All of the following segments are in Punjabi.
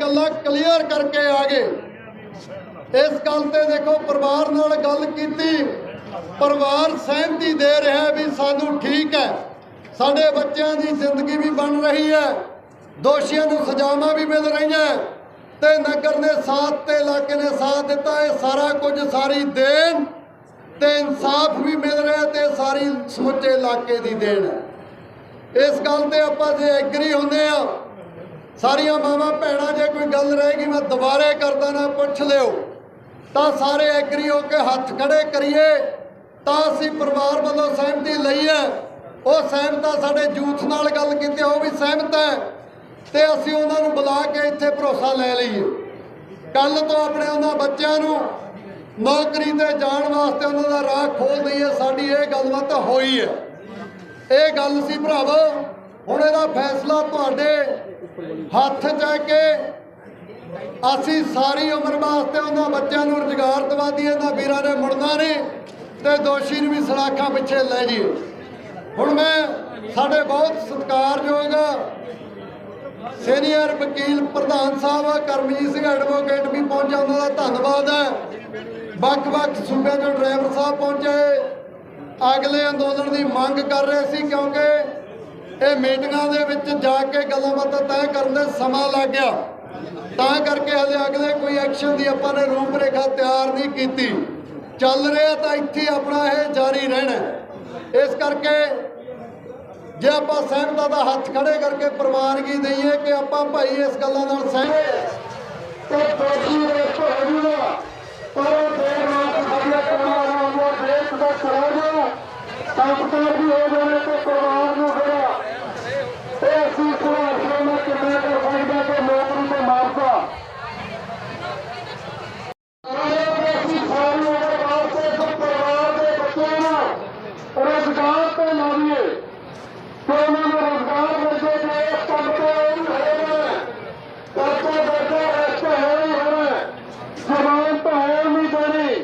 ਗੱਲਾਂ ਕਲੀਅਰ ਕਰਕੇ ਆ ਗਏ। ਇਸ ਗੱਲ ਤੇ ਦੇਖੋ, ਪਰਿਵਾਰ ਨਾਲ ਗੱਲ ਕੀਤੀ। ਪਰਿਵਾਰ ਸਹਿਮਤੀ ਦੇ ਰਿਹਾ ਵੀ ਸਾਨੂੰ ਠੀਕ ਹੈ। ਸਾਡੇ ਬੱਚਿਆਂ ਦੀ ਜ਼ਿੰਦਗੀ ਵੀ ਬਣ ਰਹੀ ਹੈ। ਦੋਸ਼ੀਆਂ ਨੂੰ ਸਜ਼ਾਵਾਂ ਵੀ ਮਿਲ ਰਹੀਆਂ ਤੇ ਨਗਰ ਨੇ ਸਾਥ ਤੇ ਇਲਾਕੇ ਨੇ ਸਾਥ ਦਿੱਤਾ। ਇਹ ਸਾਰਾ ਕੁਝ ਸਾਰੀ ਦੇਣ ਤੇ ਇਨਸਾਫ ਵੀ ਮਿਲ ਰਿਹਾ ਤੇ ਸਾਰੀ ਸਮੁੱਚੇ ਇਲਾਕੇ ਦੀ ਦੇਣ ਹੈ। ਇਸ ਗੱਲ ਤੇ ਆਪਾਂ ਜੇ ਐਗਰੀ ਹੁੰਦੇ ਆ ਸਾਰੀਆਂ ਮਾਵਾਂ ਭੈਣਾਂ, ਜੇ ਕੋਈ ਗੱਲ ਰਹੇਗੀ ਮੈਂ ਦੁਬਾਰੇ ਕਰਦਾ ਨਾ ਪੁੱਛ ਲਿਓ। ਤਾਂ ਸਾਰੇ ਐਗਰੀ ਹੋ ਕੇ ਹੱਥ ਖੜੇ ਕਰੀਏ। ਤਾਂ ਅਸੀਂ ਪਰਿਵਾਰ ਵੱਲੋਂ ਸਹਿਮਤੀ ਲਈ ਹੈ ਉਹ ਸਹਿਮਤ ਸਾਡੇ ਯੂਥ ਨਾਲ ਗੱਲ ਕੀਤੀ, ਉਹ ਵੀ ਸਹਿਮਤ ਹੈ। ਤੇ ਅਸੀਂ ਉਹਨਾਂ ਨੂੰ ਬੁਲਾ ਕੇ ਇੱਥੇ ਭਰੋਸਾ ਲੈ ਲਈਏ। ਕੱਲ ਤੋਂ ਆਪਣੇ ਉਹਨਾਂ ਬੱਚਿਆਂ ਨੂੰ ਨੌਕਰੀ ਤੇ ਜਾਣ ਵਾਸਤੇ ਉਹਨਾਂ ਦਾ ਰਾਹ ਖੋਲ ਦਈਏ। ਸਾਡੀ ਇਹ ਗੱਲਬਾਤ ਹੋਈ ਹੈ। ਇਹ ਗੱਲ ਸੀ ਭਰਾਵੋ ਹੁਣ ਇਹਦਾ ਫੈਸਲਾ ਤੁਹਾਡੇ ਹੱਥ 'ਚ ਹੈ ਕਿ ਅਸੀਂ ਸਾਰੀ ਉਮਰ ਵਾਸਤੇ ਉਹਨਾਂ ਬੱਚਿਆਂ ਨੂੰ ਰੁਜ਼ਗਾਰ ਦਵਾ ਦਈਏ ਇਹਨਾਂ ਵੀਰਾਂ ਨੇ ਮੁੜਨਾ ਨਹੀਂ ਤੇ ਦੋਸ਼ੀ ਨੂੰ ਵੀ ਸਲਾਖਾਂ ਪਿੱਛੇ ਲੈ ਜਾਈਏ। ਹੁਣ ਮੈਂ ਸਾਡੇ ਬਹੁਤ ਸਤਿਕਾਰਯੋਗ ਸੀਨੀਅਰ ਵਕੀਲ ਪ੍ਰਧਾਨ ਸਾਹਿਬ, ਕਰਮਜੀਤ ਸਿੰਘ ਐਡਵੋਕੇਟ ਵੀ ਪਹੁੰਚਿਆ ਉਹਨਾਂ ਦਾ ਧੰਨਵਾਦ ਹੈ। ਵੱਖ-ਵੱਖ ਸੂਬਿਆਂ ਤੋਂ ਡਰਾਈਵਰ ਸਾਹਿਬ ਪਹੁੰਚੇ। ਅਗਲੇ ਅੰਦੋਲਨ ਦੀ ਮੰਗ ਕਰ ਰਹੇ ਸੀ ਕਿਉਂਕਿ ਇਹ ਮੀਟਿੰਗਾਂ ਦੇ ਵਿੱਚ ਜਾ ਕੇ ਗੱਲਾਂ ਬਾਤਾਂ ਤੈਅ ਕਰਨ ਦੇ ਸਮਾਂ ਲੱਗ ਗਿਆ। ਤਾਂ ਕਰਕੇ ਹਲੇ ਅਗਲੇ ਕੋਈ ਐਕਸ਼ਨ ਦੀ ਆਪਾਂ ਨੇ ਰੂਪਰੇਖਾ ਤਿਆਰ ਨਹੀਂ ਕੀਤੀ। ਚੱਲ ਰਿਹਾ ਤਾਂ ਇੱਥੇ ਆਪਣਾ ਇਹ ਜਾਰੀ ਰਹਿਣਾ ਇਸ ਕਰਕੇ ਜੇ ਆਪਾਂ ਸਹਿਮਤਾ ਦਾ ਹੱਥ ਖੜੇ ਕਰਕੇ ਪ੍ਰਵਾਨਗੀ ਦਈਏ ਕਿ ਆਪਾਂ ਭਾਈ ਇਸ ਗੱਲਾਂ ਨਾਲ ਸਹਿਮਤ ਤੇ ਦੋਸ਼ੀ ਰੇਪ ਹੋ ਪਰ ਦੇਰ ਰਾਤ ਸਾਡੀਆਂ ਕਮਾਰਾਂ ਨੂੰ ਦੇਸ਼ ਦਾ ਕਰਾਂਗੇ ਸੰਸਕਾਰ ਵੀ ਹੋ ਜਾਣੇ ਤੇ ਪਰਿਵਾਰ ਨੂੰ ਹੋਇਆ ਤੇ ਅਸੀਂ ਸੁਹਾਰ ਨਾਲ ਕਿੰਨਾ ਕਰ ਸਕਦਾ ਕਿ ਨੌਕਰੀ ਤੇ ਮਾਰਦਾ ਅਸੀਂ ਸਾਰੀ ਉਮਰ ਵਾਸਤੇ ਇਸ ਪਰਿਵਾਰ ਦੇ ਬੱਚਿਆਂ ਨੂੰ ਰੁਜ਼ਗਾਰ ਤੇ ਲਾਈਏ ਕਿ ਉਹਨਾਂ ਨੂੰ ਰੁਜ਼ਗਾਰ ਮਿਲ ਜੇ ਤੇ ਇਸ ਕੰਮ ਤੇ ਉਹ ਵੀ ਹੋਵੇ ਕਰਤਾ ਬੈਠਾ ਰਸਤਾ ਹੈ ਹੀ ਹੋਵੇ ਜ਼ਬਾਨ ਤਾਂ ਹੈ ਨਹੀਂ ਦੇਣੀ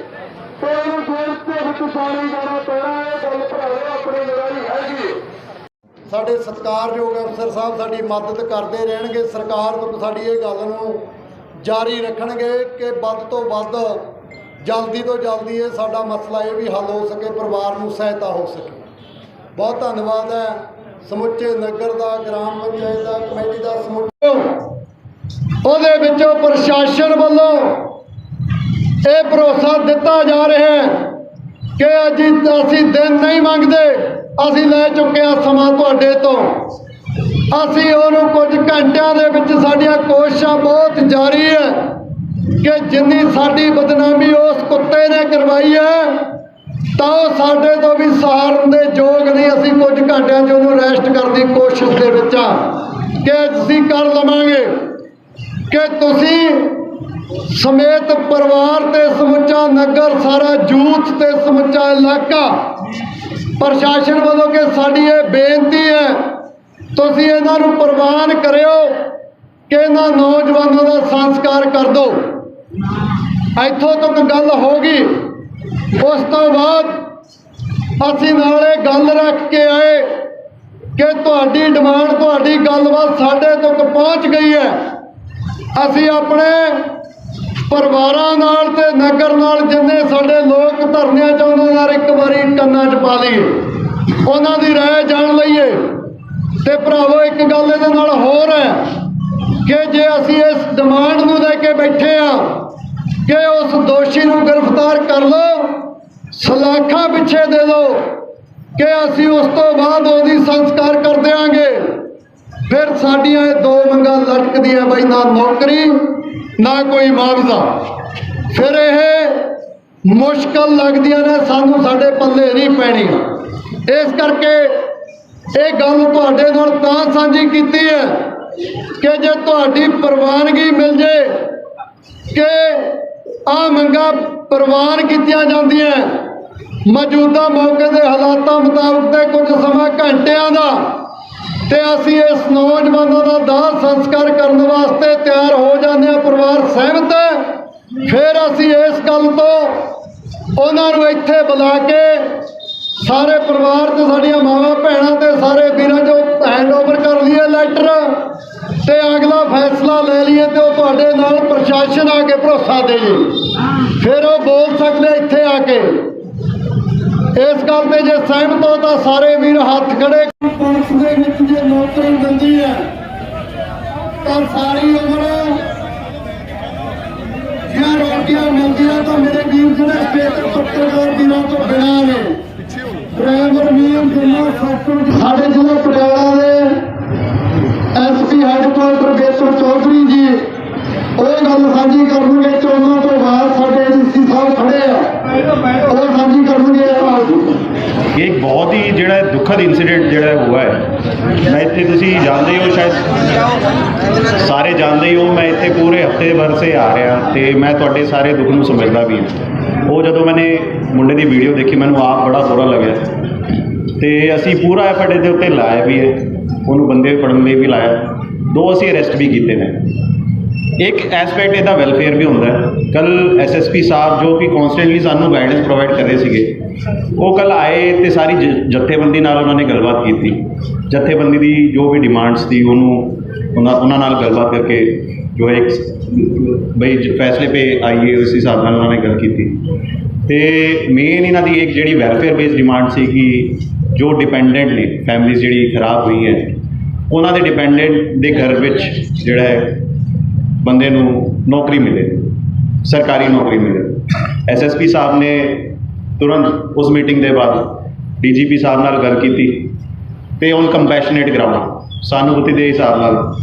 ਤੇ ਉਹਨੂੰ ਜੇਲ੍ਹ ਦੇ ਵਿੱਚ ਪਾਣੀ ਜਾਣਾ ਪੈਣਾ ਇਹ ਗੱਲ ਭਰਾਓ ਆਪਣੀ ਲੜਾਈ ਹੈਗੀ ਸਾਡੇ ਸਤਿਕਾਰਯੋਗ ਅਫਸਰ ਸਾਹਿਬ, ਸਾਡੀ ਮਦਦ ਕਰਦੇ ਰਹਿਣਗੇ। ਸਰਕਾਰ ਤੋਂ ਸਾਡੀ ਇਹ ਗੱਲ ਨੂੰ ਜਾਰੀ ਰੱਖਣਗੇ ਕਿ ਵੱਧ ਤੋਂ ਵੱਧ ਜਲਦੀ ਤੋਂ ਜਲਦੀ ਇਹ ਸਾਡਾ ਮਸਲਾ ਇਹ ਵੀ ਹੱਲ ਹੋ ਸਕੇ, ਪਰਿਵਾਰ ਨੂੰ ਸਹਾਇਤਾ ਹੋ ਸਕੇ। ਬਹੁਤ ਧੰਨਵਾਦ ਹੈ। ਸਮੁੱਚੇ ਨਗਰ ਦਾ, ਗ੍ਰਾਮ ਪੰਚਾਇਤ ਦਾ, ਕਮੇਟੀ ਦਾ ਸਮੁੱਚੇ। ਉਹਦੇ ਵਿੱਚੋਂ ਪ੍ਰਸ਼ਾਸਨ ਵੱਲੋਂ ਇਹ ਭਰੋਸਾ ਦਿੱਤਾ ਜਾ ਰਿਹਾ ਹੈ ਕਿ ਅੱਜ ਅਸੀਂ ਦਿਨ ਨਹੀਂ ਮੰਗਦੇ। ਅਸੀਂ ਲੈ ਚੁੱਕੇ ਹਾਂ ਸਮਾਂ ਤੁਹਾਡੇ ਤੋਂ। ਅਸੀਂ ਉਹਨੂੰ ਕੁਝ ਘੰਟਿਆਂ ਦੇ ਵਿੱਚ ਸਾਡੀਆਂ ਕੋਸ਼ਿਸ਼ਾਂ ਬਹੁਤ ਜਾਰੀ ਹੈ ਕਿ ਜਿੰਨੀ ਸਾਡੀ ਬਦਨਾਮੀ ਉਸ ਕੁੱਤੇ ਨੇ ਕਰਵਾਈ ਹੈ, ਤਾਂ ਉਹ ਸਾਡੇ ਤੋਂ ਵੀ ਸਹਾਰਨ ਦੇ ਯੋਗ ਨਹੀਂ। ਅਸੀਂ ਕੁਝ ਘੰਟਿਆਂ 'ਚ ਉਹਨੂੰ ਰੈਸਟ ਕਰਨ ਦੀ ਕੋਸ਼ਿਸ਼ ਦੇ ਵਿੱਚ ਆ ਕਿ ਅਸੀਂ ਕਰ ਲਵਾਂਗੇ ਕਿ ਤੁਸੀਂ ਸਮੇਤ ਪਰਿਵਾਰ ਤੇ ਸਮੁੱਚਾ ਨਗਰ, ਸਾਰਾ ਜੂਥ ਤੇ ਸਮੁੱਚਾ ਇਲਾਕਾ। ਪ੍ਰਸ਼ਾਸਨ ਵੱਲੋਂ ਕਿ ਸਾਡੀ ਇਹ ਬੇਨਤੀ ਹੈ, ਤੁਸੀਂ ਇਹਨਾਂ ਨੂੰ ਪ੍ਰਵਾਨ ਕਰਿਓ, ਕਿ ਇਹਨਾਂ ਨੌਜਵਾਨਾਂ ਦਾ ਸੰਸਕਾਰ ਕਰ ਦਿਓ ਇੱਥੋਂ ਤੱਕ ਗੱਲ ਹੋ ਗਈ। ਉਸ ਤੋਂ ਬਾਅਦ ਅਸੀਂ ਨਾਲੇ ਗੱਲ ਰੱਖ ਕੇ ਆਏ ਕਿ ਤੁਹਾਡੀ ਡਿਮਾਂਡ, ਤੁਹਾਡੀ ਗੱਲਬਾਤ ਸਾਡੇ ਤੱਕ ਪਹੁੰਚ ਗਈ ਹੈ। ਅਸੀਂ ਆਪਣੇ ਪਰਿਵਾਰਾਂ ਨਾਲ ਤੇ ਨਗਰ ਨਾਲ ਜਿੰਨੇ ਸਾਡੇ ਲੋਕ ਧਰਨਿਆਂ ਚ ਉਹਨਾਂ ਨਾਲ ਇੱਕ ਵਾਰੀ ਕੰਨਾਂ 'ਚ ਪਾ ਲਈਏ। ਉਹਨਾਂ ਦੀ ਰਾਏ ਜਾਣ ਲਈਏ। ਤੇ ਭਰਾਵੋ, ਇੱਕ ਗੱਲ ਇਹਦੇ ਨਾਲ ਹੋਰ ਹੈ ਕਿ ਜੇ ਅਸੀਂ ਇਸ ਡਿਮਾਂਡ ਨੂੰ ਲੈ ਕੇ ਬੈਠੇ ਆ, ਕਿ ਉਸ ਦੋਸ਼ੀ ਨੂੰ ਗ੍ਰਿਫਤਾਰ ਕਰ ਲਓ, ਸਲਾਖਾਂ ਪਿੱਛੇ ਦੇ ਦਿਓ, ਕਿ ਅਸੀਂ ਉਸ ਤੋਂ ਬਾਅਦ ਉਹਦੀ ਸੰਸਕਾਰ ਕਰ ਦਿਆਂਗੇ। ਫਿਰ ਸਾਡੀਆਂ ਇਹ ਦੋ ਮੰਗਾਂ ਲਟਕਦੀਆਂ ਬਈ ਨਾ ਨੌਕਰੀ ਨਾ ਕੋਈ ਮੁਆਵਜ਼ਾ ਫਿਰ ਇਹ ਮੁਸ਼ਕਲ ਲੱਗਦੀਆਂ ਨੇ, ਸਾਨੂੰ ਸਾਡੇ ਪੱਲੇ ਨਹੀਂ ਪੈਣੀ ਇਸ ਕਰਕੇ ਇਹ ਗੱਲ ਤੁਹਾਡੇ ਨਾਲ ਤਾਂ ਸਾਂਝੀ ਕੀਤੀ ਹੈ ਕਿ ਜੇ ਤੁਹਾਡੀ ਪ੍ਰਵਾਨਗੀ ਮਿਲ ਜੇ, ਕਿ ਆ ਮੰਗਾਂ ਪ੍ਰਵਾਨ ਕੀਤੀਆਂ ਜਾਂਦੀਆਂ, ਮੌਜੂਦਾ ਮੌਕੇ ਦੇ ਹਾਲਾਤਾਂ ਮੁਤਾਬਕ ਤੇ ਕੁਝ ਸਮਾਂ ਘੰਟਿਆਂ ਦਾ ਤੇ ਅਸੀਂ ਇਸ ਨੌਜਵਾਨਾਂ ਦਾ ਦਾਹ ਸੰਸਕਾਰ ਕਰਨ ਵਾਸਤੇ ਤਿਆਰ ਹੋ ਜਾਂਦੇ ਹਾਂ ਪਰਿਵਾਰ ਸਹਿਮਤ ਹੈ। ਫਿਰ ਅਸੀਂ ਇਸ ਗੱਲ ਤੋਂ ਉਹਨਾਂ ਨੂੰ ਇੱਥੇ ਬੁਲਾ ਕੇ ਸਾਰੇ ਪਰਿਵਾਰ ਤੇ ਸਾਡੀਆਂ ਮਾਵਾਂ ਭੈਣਾਂ ਤੇ ਸਾਰੇ ਵੀਰਾਂ ਜੋ ਹੈਂਡਓਵਰ ਕਰ ਲਈਏ ਲੈਟਰ ਤੇ ਅਗਲਾ ਫੈਸਲਾ ਲੈ ਲਈਏ ਤੇ ਉਹ ਤੁਹਾਡੇ ਨਾਲ ਪ੍ਰਸ਼ਾਸਨ ਆ ਕੇ ਭਰੋਸਾ ਦੇ ਜੇ। ਫਿਰ ਉਹ ਬੋਲ ਸਕਦੇ ਇੱਥੇ ਆ ਕੇ। ਇਸ ਗੱਲ ਤੇ ਜੇ ਸਹਿਮਤ ਹੋ ਤਾਂ ਸਾਰੇ ਵੀਰ ਹੱਥ ਖੜੇ। ਪੁਲਿਸ ਦੇ ਹੈ। ਤਾਂ ਸਾਰੀ ਉਮਰ ਜਾਂ ਰੋਟੀਆਂ ਮਿਲਦੀਆਂ ਤਾਂ ਮੇਰੇ ਵੀਰ ਜਿਹੜੇ ਸਟੇਟ ਪੱਤਰਕਾਰ ਵੀਰਾਂ ਤੋਂ ਬਿਨਾਂ ਨੇ। ਡਰਾਈਵਰ ਵੀਰ ਜਿੰਨਾ ਸੈਕਟਰ ਸਾਡੇ ਜ਼ਿਲ੍ਹਾ ਪਟਿਆਲਾ ਦੇ ਐਸਪੀ ਹੈਡਕੁਆਰਟਰ ਬੇਸਰ ਚੌਧਰੀ ਜੀ, ਉਹ ਗੱਲ ਸਾਂਝੀ ਕਰਨਗੇ ਚੋਣਾਂ ਤੋਂ ਬਾਅਦ ਸਾਡੇ ਡੀਸੀ ਸਾਹਿਬ ਖੜੇ ਆ। ਉਹ ਸਾਂਝੀ ਕਰਨਗੇ ਇਹ ਬਹੁਤ ਹੀ ਜਿਹੜਾ ਦੁਖਦ ਇਨਸੀਡੈਂਟ ਜਿਹੜਾ ਹੋਇਆ ਹੈ। ਮੈਂ ਇੱਥੇ ਤੁਸੀਂ ਜਾਣਦੇ ਹੋ ਸ਼ਾਇਦ। ਸਾਰੇ ਜਾਣਦੇ ਹੋ ਮੈਂ ਇੱਥੇ ਪੂਰੇ ਹਫ਼ਤੇ ਭਰ ਸੇ ਆ ਰਿਹਾ ਤੇ ਮੈਂ ਤੁਹਾਡੇ ਸਾਰੇ ਦੁੱਖ ਨੂੰ ਸਮਝਦਾ ਵੀ ਹਾਂ। ਉਹ ਜਦੋਂ ਮੈਨੇ ਮੁੰਡੇ ਦੀ ਵੀਡੀਓ ਦੇਖੀ, ਮੈਨੂੰ ਆਪ ਬੜਾ ਬੁਰਾ ਲੱਗਿਆ। ਤੇ ਅਸੀਂ ਪੂਰਾ ਐਫਰਟ ਇਹਦੇ ਉੱਤੇ ਲਾਇਆ ਵੀ ਹੈ। ਉਹਨੂੰ ਬੰਦੇ ਫੜਨ ਲਈ ਵੀ ਲਾਇਆ। ਦੋ ਅਸੀਂ ਅਰੈਸਟ ਵੀ ਕੀਤੇ ਨੇ। ਇੱਕ ਐਸਪੈਕਟ ਇਹਦਾ ਵੈਲਫੇਅਰ ਵੀ ਹੁੰਦਾ ਹੈ। ਕੱਲ ਐਸਐਸਪੀ ਸਾਹਿਬ ਜੋ ਕਿ ਕਨਸਟੈਂਟਲੀ ਸਾਨੂੰ ਗਾਈਡੈਂਸ ਪ੍ਰੋਵਾਈਡ ਕਰ ਰਹੇ ਸੀਗੇ, ਉਹ ਕੱਲ ਆਏ ਤੇ ਸਾਰੀ ਜ- ਜਥੇਬੰਦੀ ਨਾਲ ਉਹਨਾਂ ਨੇ ਗੱਲਬਾਤ ਕੀਤੀ। ਜਥੇਬੰਦੀ ਦੀ ਜੋ ਵੀ ਡਿਮਾਂਡਸ ਸੀ, ਉਹਨੂੰ ਉਹਨਾਂ ਉਹਨਾਂ ਨਾਲ ਗੱਲਬਾਤ ਕਰਕੇ ਜੋ ਇੱਕ ਬਈ ਫੈਸਲੇ ਪੇ ਆਈਏ, ਉਸ ਹਿਸਾਬ ਨਾਲ ਉਹਨਾਂ ਨੇ ਗੱਲ ਕੀਤੀ। ਤੇ ਮੇਨ ਇਹਨਾਂ ਦੀ ਇੱਕ ਜਿਹੜੀ ਵੈਲਫੇਅਰ ਬੇਸਡ ਡਿਮਾਂਡ ਸੀ ਕਿ ਜੋ ਡਿਪੈਂਡੈਂਟ ਨੇ ਫੈਮਿਲੀਜ਼ ਜਿਹੜੀ ਖਰਾਬ ਹੋਈ ਹੈ ਉਹਨਾਂ ਦੇ ਡਿਪੈਂਡੈਂਟ ਦੇ ਘਰ ਵਿੱਚ ਜਿਹੜਾ ਹੈ ਬੰਦੇ ਨੂੰ ਨੌਕਰੀ ਮਿਲੇ, ਸਰਕਾਰੀ ਨੌਕਰੀ ਮਿਲੇ। ਐਸਐਸਪੀ ਸਾਹਿਬ ਨੇ ਤੁਰੰਤ ਉਸ ਮੀਟਿੰਗ ਦੇ ਬਾਅਦ ਡੀਜੀਪੀ ਸਾਹਿਬ ਨਾਲ ਗੱਲ ਕੀਤੀ ਤੇ ਔਨ ਕੰਪੈਸ਼ਨੇਟ ਗਰਾਊਂਡ ਸਾਨੂਭੂਤੀ ਦੇ ਹਿਸਾਬ ਨਾਲ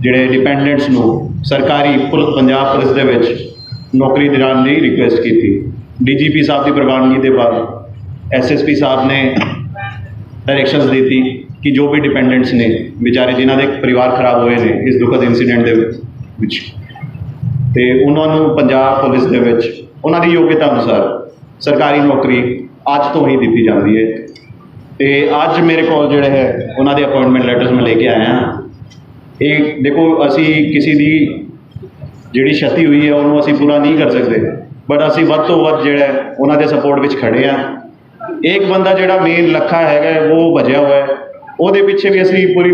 ਜਿਹੜੇ ਡਿਪੈਂਡੈਂਟਸ ਨੂੰ ਸਰਕਾਰੀ ਪੁਲ, ਪੰਜਾਬ ਪੁਲਿਸ ਦੇ ਵਿੱਚ ਨੌਕਰੀ ਦਿਲਾਉਣ ਲਈ ਰਿਕੁਐਸਟ ਕੀਤੀ। ਡੀਜੀਪੀ ਸਾਹਿਬ ਦੀ ਪ੍ਰਵਾਨਗੀ ਦੇ ਬਾਅਦ ਐਸਐਸਪੀ ਸਾਹਿਬ ਨੇ ਡਾਇਰੈਕਸ਼ਨਸ ਦਿੱਤੀ ਕਿ ਜੋ ਵੀ ਡਿਪੈਂਡੈਂਟਸ ਨੇ, ਵਿਚਾਰੇ ਜਿਨ੍ਹਾਂ ਦੇ ਪਰਿਵਾਰ ਖਰਾਬ ਹੋਏ ਨੇ, ਇਸ ਦੁਖਦ ਇਨਸੀਡੈਂਟ ਦੇ ਵਿੱਚ- ਵਿੱਚ। ਤੇ ਉਹਨਾਂ ਨੂੰ ਪੰਜਾਬ ਪੁਲਿਸ ਦੇ ਵਿੱਚ ਉਹਨਾਂ ਦੀ ਯੋਗਤਾ ਅਨੁਸਾਰ ਸਰਕਾਰੀ ਨੌਕਰੀ ਅੱਜ ਤੋਂ ਹੀ ਦਿੱਤੀ ਜਾਂਦੀ ਹੈ। ਤੇ ਅੱਜ ਮੇਰੇ ਕੋਲ ਜਿਹੜੇ ਹੈ, ਉਹਨਾਂ ਦੇ ਅਪਾਇੰਟਮੈਂਟ ਲੈਟਰਸ ਮੈਂ ਲੈ ਕੇ ਆਇਆ ਹਾਂ। ਇਹ ਦੇਖੋ, ਅਸੀਂ ਕਿਸੇ ਦੀ ਜਿਹੜੀ ਛਤੀ ਹੋਈ ਹੈ, ਉਹਨੂੰ ਅਸੀਂ ਪੂਰਾ ਨਹੀਂ ਕਰ ਸਕਦੇ। ਬਟ ਅਸੀਂ ਵੱਧ ਤੋਂ ਵੱਧ ਜਿਹੜਾ ਉਹਨਾਂ ਦੇ ਸਪੋਰਟ ਵਿੱਚ ਖੜੇ ਆ ਇੱਕ ਬੰਦਾ ਜਿਹੜਾ ਮੇਨ ਲੱਖਾ ਹੈਗਾ ਉਹ ਭਜਿਆ ਹੋਇਆ ਹੈ। ਉਹਦੇ ਪਿੱਛੇ ਵੀ ਅਸੀਂ ਪੂਰੀ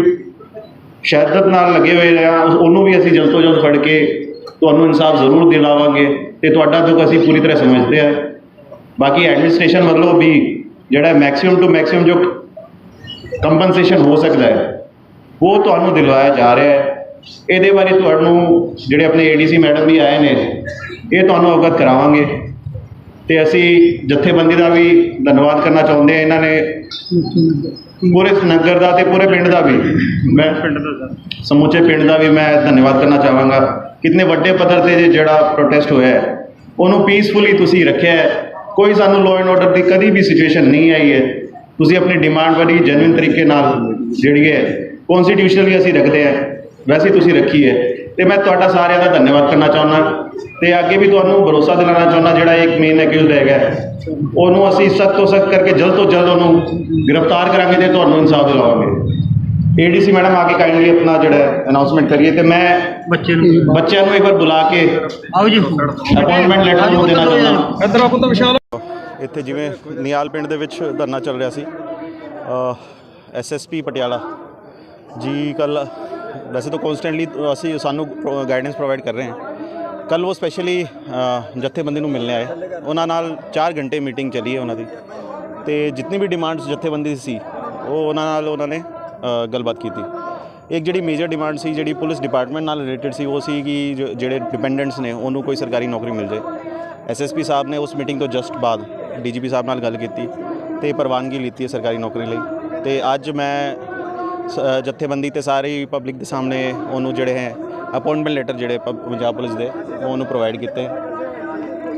ਸ਼ਹਾਦਤ ਨਾਲ ਲੱਗੇ ਹੋਏ ਆ, ਉਸ- ਉਹਨੂੰ ਵੀ ਅਸੀਂ ਜਲਦ ਤੋਂ ਜਲਦ ਫੜ ਕੇ ਤੁਹਾਨੂੰ ਇਨਸਾਫ ਜ਼ਰੂਰ ਦਿਲਾਵਾਂਗੇ ਤੇ ਤੁਹਾਡਾ ਦੁੱਖ ਅਸੀਂ ਪੂਰੀ ਤਰ੍ਹਾਂ ਸਮਝਦੇ ਆ ਬਾਕੀ ਐਡਮਿਨਿਸਟ੍ਰੇਸ਼ਨ ਵੱਲੋਂ ਵੀ ਜਿਹੜਾ ਮੈਕਸਿਮਮ ਟੂ ਮੈਕਸਿਮਮ ਜੋ ਕੰਪਨਸੇਸ਼ਨ ਹੋ ਸਕਦਾ ਹੈ, ਉਹ ਤੁਹਾਨੂੰ ਦਿਲਵਾਇਆ ਜਾ ਰਿਹਾ ਹੈ। ਇਹਦੇ ਬਾਰੇ ਤੁਹਾਨੂੰ ਜਿਹੜੇ ਆਪਣੇ ਏਡੀਸੀ ਮੈਡਮ ਵੀ ਆਏ ਨੇ, ਇਹ ਤੁਹਾਨੂੰ ਅਵਗਤ ਕਰਾਵਾਂਗੇ। ਤੇ ਅਸੀਂ ਜਥੇਬੰਦੀ ਦਾ ਵੀ ਧੰਨਵਾਦ ਕਰਨਾ ਚਾਹੁੰਦੇ ਹਾਂ, ਇਹਨਾਂ ਨੇ ਪੂਰੇ ਨਗਰ ਦਾ ਤੇ ਪੂਰੇ ਪਿੰਡ ਦਾ ਵੀ। ਮੈਂ ਪਿੰਡ ਦਾ ਸਮੁੱਚੇ ਪਿੰਡ ਦਾ ਵੀ ਮੈਂ ਧੰਨਵਾਦ ਕਰਨਾ ਚਾਹਾਂਗਾ। ਕਿਤਨੇ ਵੱਡੇ ਪੱਧਰ ਤੇ ਜਿਹੜਾ ਪ੍ਰੋਟੈਸਟ ਹੋਇਆ ਹੈ ਉਹਨੂੰ ਪੀਸਫੁਲੀ ਤੁਸੀਂ ਰੱਖਿਆ ਹੈ। ਕੋਈ ਸਾਨੂੰ ਲਾਅ ਐਂਡ ਆਰਡਰ ਦੀ ਕਦੀ ਵੀ ਸਿਚੁਏਸ਼ਨ ਨਹੀਂ ਆਈ ਹੈ। ਤੁਸੀਂ ਆਪਣੀ ਡਿਮਾਂਡ ਬੜੀ ਜੈਨੂਇਨ ਤਰੀਕੇ ਨਾਲ ਜਿਹੜੀ ਹੈ ਕਨਸਟੀਟਿਊਸ਼ਨਲੀ ਅਸੀਂ ਰੱਖਦੇ ਹਾਂ। ਵੈਸੇ ਤੁਸੀਂ ਰੱਖੀ ਹੈ। ਤੇ ਮੈਂ ਤੁਹਾਡਾ ਸਾਰਿਆਂ ਦਾ ਧੰਨਵਾਦ ਕਰਨਾ ਚਾਹੁੰਦਾ। ਤੇ ਅੱਗੇ ਵੀ ਤੁਹਾਨੂੰ ਭਰੋਸਾ ਦਿਲਾਉਣਾ ਚਾਹੁੰਦਾ ਜਿਹੜਾ ਇੱਕ ਮੇਨ ਐਕਿਊਜ਼ਡ ਹੈਗਾ ਉਹਨੂੰ ਅਸੀਂ ਸਖਤ ਤੋਂ ਸਖਤ ਕਰਕੇ ਜਲਦ ਤੋਂ ਜਲਦ ਉਹਨੂੰ ਗ੍ਰਿਫਤਾਰ ਕਰਾਂਗੇ ਤੇ ਤੁਹਾਨੂੰ ਇਨਸਾਫ ਦਿਲਾਵਾਂਗੇ। ਏਡੀਸੀ ਮੈਡਮ ਆ ਕੇ ਕਾਈਂਡਲੀ ਆਪਣਾ ਜਿਹੜਾ ਅਨਾਉਂਸਮੈਂਟ ਕਰੀਏ ਤੇ ਮੈਂ ਬੱਚੇ ਨੂੰ ਬੱਚਿਆਂ ਨੂੰ ਇੱਕ ਵਾਰ ਬੁਲਾ ਕੇ ਆਓ ਜੀ। ਅਪਾਇੰਟਮੈਂਟ ਲੈਟਰ ਨੂੰ ਦੇਣਾ ਚਾਹੁੰਦਾ। ਇੱਧਰ ਆਪੋ ਤਾਂ ਵਿਸ਼ਾਲ। ਇੱਥੇ ਜਿਵੇਂ ਨਿਆਲ ਪਿੰਡ ਦੇ ਵਿੱਚ ਧਰਨਾ ਚੱਲ ਰਿਹਾ ਸੀ। ਐਸਐਸਪੀ ਪਟਿਆਲਾ। ਜੀ ਕੱਲ ਵੈਸੇ ਤਾਂ ਕਨਸਟੈਂਟਲੀ ਅਸੀਂ ਸਾਨੂੰ ਗਾਈਡੈਂਸ ਪ੍ਰੋਵਾਈਡ ਕਰ ਰਹੇ ਹਾਂ। ਕੱਲ ਉਹ ਸਪੈਸ਼ਲੀ ਜਥੇਬੰਦੀ ਨੂੰ ਮਿਲਣ ਆਏ। ਉਹਨਾਂ ਨਾਲ 4 ਘੰਟੇ ਮੀਟਿੰਗ ਚੱਲੀ ਹੈ ਉਹਨਾਂ ਦੀ। ਤੇ ਜਿੰਨੀ ਵੀ ਡਿਮਾਂਡਸ ਜਥੇਬੰਦੀ ਸੀ, ਉਹ ਉਹਨਾਂ ਨਾਲ ਉਹਨਾਂ ਨੇ ਗੱਲਬਾਤ ਕੀਤੀ। ਇੱਕ ਜਿਹੜੀ ਮੇਜਰ ਡਿਮਾਂਡ ਸੀ, ਜਿਹੜੀ ਪੁਲਿਸ ਡਿਪਾਰਟਮੈਂਟ ਨਾਲ ਰਿਲੇਟਡ ਸੀ, ਉਹ ਸੀ ਕਿ ਜਿਹੜੇ ਡਿਪੈਂਡੈਂਟਸ ਨੇ, ਉਹਨੂੰ ਕੋਈ ਸਰਕਾਰੀ ਨੌਕਰੀ ਮਿਲ ਜਾਏ। ਐਸਐਸਪੀ ਸਾਹਿਬ ਨੇ ਉਸ ਮੀਟਿੰਗ ਤੋਂ ਜਸਟ ਬਾਅਦ ਡੀਜੀਪੀ ਸਾਹਿਬ ਨਾਲ ਗੱਲ ਕੀਤੀ ਤੇ ਪ੍ਰਵਾਨਗੀ ਲਿੱਤੀ ਹੈ ਸਰਕਾਰੀ ਨੌਕਰੀ ਲਈ। ਤੇ ਅੱਜ ਮੈਂ ਜਥੇਬੰਦੀ ਤੇ ਸਾਰੀ ਪਬਲਿਕ ਦੇ ਸਾਹਮਣੇ ਉਹਨੂੰ ਜਿਹੜੇ ਹੈ ਅਪਾਇੰਟਮੈਂਟ ਲੈਟਰ ਜਿਹੜੇ ਪਬ- ਪੰਜਾਬ ਪੁਲਿਸ ਦੇ, ਉਹ ਉਹਨੂੰ ਪ੍ਰੋਵਾਈਡ ਕੀਤੇ।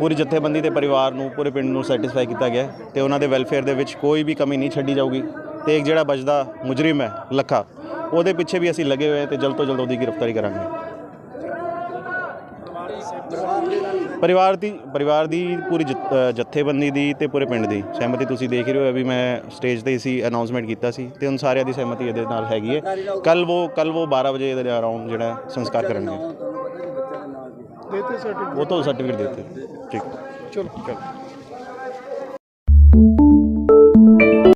ਪੂਰੀ ਜਥੇਬੰਦੀ ਦੇ ਪਰਿਵਾਰ ਨੂੰ, ਪੂਰੇ ਪਿੰਡ ਨੂੰ ਸੈਟੀਸਫਾਈ ਕੀਤਾ ਗਿਆ ਹੈ ਤੇ ਉਹਨਾਂ ਦੇ ਵੈਲਫੇਅਰ ਦੇ ਵਿੱਚ ਕੋਈ ਵੀ ਕਮੀ ਨਹੀਂ ਛੱਡੀ ਜਾਊਗੀ। ਤੇ ਇੱਕ ਜਿਹੜਾ ਬਚਦਾ ਮੁਜਰਮ ਹੈ, ਲੱਖਾ, ਉਹਦੇ ਪਿੱਛੇ ਵੀ ਅਸੀਂ ਲੱਗੇ ਹੋਏ ਹਾਂ ਤੇ ਜਲਦ ਤੋਂ ਜਲਦ ਉਹਦੀ ਗ੍ਰਿਫਤਾਰੀ ਕਰਾਂਗੇ। ਪਰਿਵਾਰ ਦੀ ਪਰਿਵਾਰ ਦੀ ਪੂਰੀ ਜਥ- ਜਥੇਬੰਦੀ ਦੀ ਤੇ ਪੂਰੇ ਪਿੰਡ ਦੀ ਸਹਿਮਤੀ ਤੁਸੀਂ ਦੇਖ ਰਹੇ ਹੋ ਅਭੀ ਮੈਂ ਸਟੇਜ ਤੇ ਹੀ ਸੀ ਅਨਾਉਂਸਮੈਂਟ ਕੀਤਾ ਸੀ ਤੇ ਹੁਣ ਸਾਰਿਆਂ ਦੀ ਸਹਿਮਤੀ ਇਹਦੇ ਨਾਲ ਹੈਗੀ ਹੈ। ਕੱਲ ਉਹ ਕੱਲ ਉਹ 12 ਵਜੇ ਇਹਦੇ ਅਰਾਊਂਡ ਜਿਹੜਾ ਸੰਸਕਾਰ ਕਰਨਗੇ। ਉਹ ਤੋਂ ਸਰਟੀਫਿਕੇਟ ਦੇ ਦਿੱਤੇ। ਠੀਕ। ਚਲੋ।